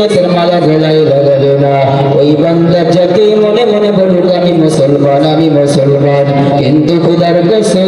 জান্নাতের মালা গলায় লাগাবে না। ওই বান্দা যাকে মনে মনে বলুক, আমি মুসলমান আমি মুসলমান। কিন্তু খুদার কাছে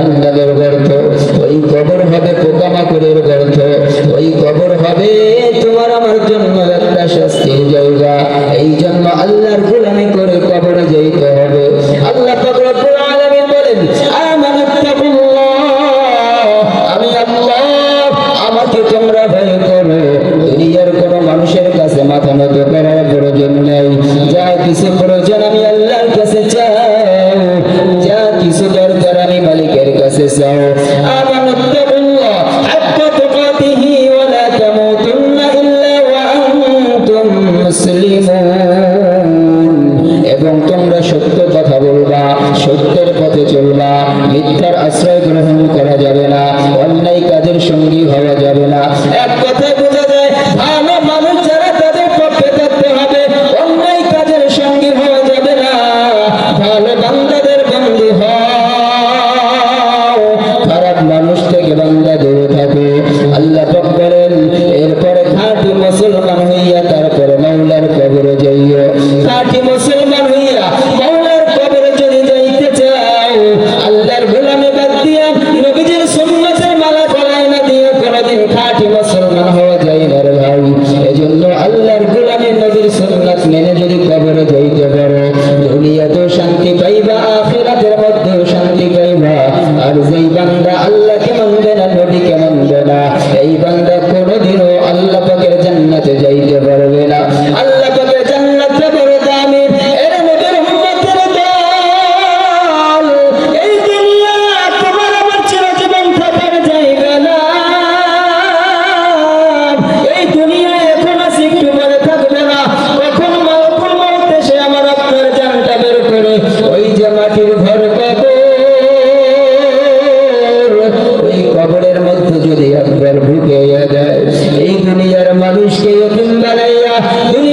জাহান্নামের গর্ত, ওই কবর হবে পোকামাকুরের গর্ত, ওই কবর হবে তোমার আমার জন্য একটা শাস্তির জায়গা। এই জন্য আল্লাহর গোলামি করে কবর যেতে হবে। আল্লাহ পাকুর মানুষের কাছে মাথা নত করার প্রয়োজন নেই। যা কিছু প্রয়োজন আমি এবং তোমরা সত্য কথা বলবা, সত্যের পথে চলবা, মিথ্যার আশ্রয় গ্রহণ করা যাবে না, অন্যায় কাজের সঙ্গী হওয়া যাবে না। এক কথায় বোঝা যায়, ভালো মানুষ যারা তাদের পক্ষে থাকতে হবে, অন্যায় কাজের সঙ্গী হওয়া যাবে না। ভালো বান্দাদের বন্ধু খারাপ মানুষ থেকে বান্দা দূরে থাকে। আল্লাহ বলেন áreas, né? দুনিয়া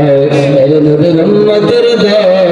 মেরে নবীর উম্মতের দল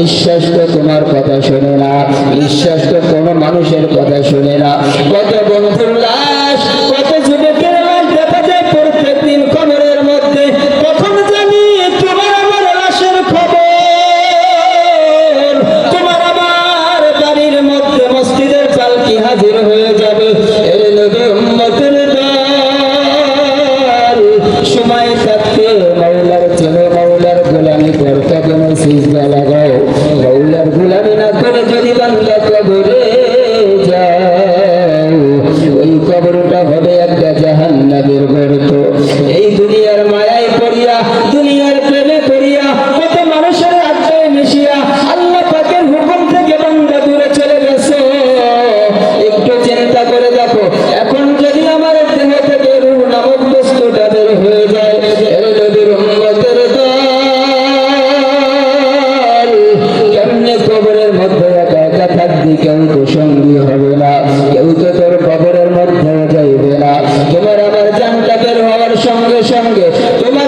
নিঃশ্বাস তো তোমার কথা শোনে না, নিঃশ্বাস তো কোনো মানুষের কথা শোনে না। কত বন্ধুর লাশ, কত যুবকের মধ্যে। জানি তোমার আমার তোমার আমার হাজির হয়ে যাবে। বাংলা কবরে থেকে